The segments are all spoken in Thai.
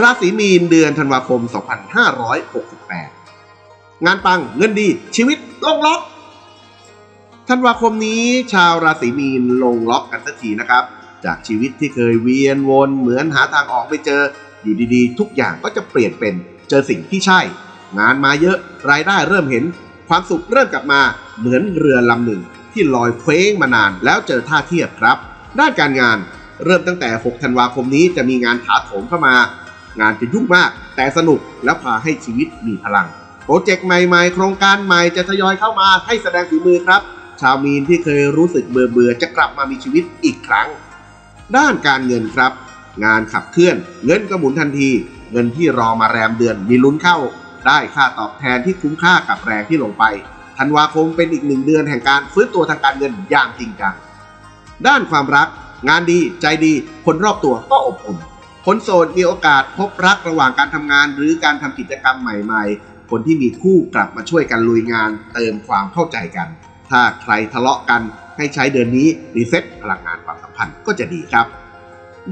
ราศีมีนเดือนธันวาคม 2568 งานปังเงินดี ชีวิตลงล็อก ธันวาคมนี้ชาวราศีมีนลงล็อกกันสักทีนะครับ จากชีวิตที่เคยเวียนวนเหมือนหาทางออกไม่เจอ อยู่ดีๆ ทุกอย่างก็จะเปลี่ยนเป็นเจอสิ่งที่ใช่ งานมาเยอะรายได้เริ่มเห็น ความสุขเริ่มกลับมาเหมือนเรือลำหนึ่งที่ลอยเคว้งมานานแล้วเจอท่าเทียบครับ ด้านการงานเริ่มตั้งแต่ 6 ธันวาคมนี้จะมีงานถาโถมเข้ามา งานจะยุ่งมาก แต่สนุกและพาให้ชีวิตมีพลัง โปรเจกต์ใหม่ๆ โครงการใหม่จะทยอยเข้ามาให้แสดงฝีมือครับ ชาวมีนที่เคยรู้สึกเบื่อเบื่อๆจะกลับมามีชีวิตอีกครั้ง ด้านการเงินครับ งานขับเคลื่อน เงินก็หมุนทันที เงินที่รอมาแรมเดือนมีลุ้นเข้า ได้ค่าตอบแทนที่คุ้มค่ากับแรงที่ลงไปธันวาคมเป็นอีกหนึ่งเดือนแห่งการฟื้นตัวทางการเงินอย่างจริงจังด้านความรัก งานดีใจดีคนรอบตัวก็อบอุ่น คนโสดมีโอกาสพบรักระหว่างการทำงานหรือการทำกิจกรรมใหม่ๆ คนที่มีคู่กลับมาช่วยกันลุยงานเติมความเข้าใจกัน ถ้าใครทะเลาะกันให้ใช้เดือนนี้รีเซ็ตพลังงานความสัมพันธ์ก็จะดีครับ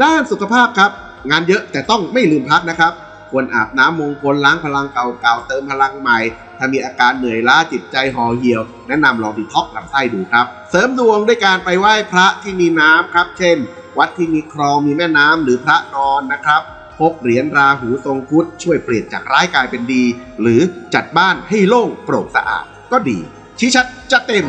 ด้านสุขภาพครับ งานเยอะแต่ต้องไม่ลืมพักนะครับ ควรอาบน้ำมงคลล้างพลังเก่าๆเติมพลังใหม่ ถ้ามีอาการเหนื่อยล้าจิตใจห่อเหี่ยว แนะนำลองดีท็อกลำไส้ดูครับ เสริมดวงด้วยการไปไหว้พระที่มีน้ำครับ เช่น วัดที่มีคลองมีแม่น้ำหรือพระนอนนะครับพกเหรียญราหูทรงคุดช่วยเปลี่ยนจากร้ายกลายเป็นดี หรือจัดบ้านให้โล่งโปร่งสะอาดก็ดีชี้ชัดจะเต็ม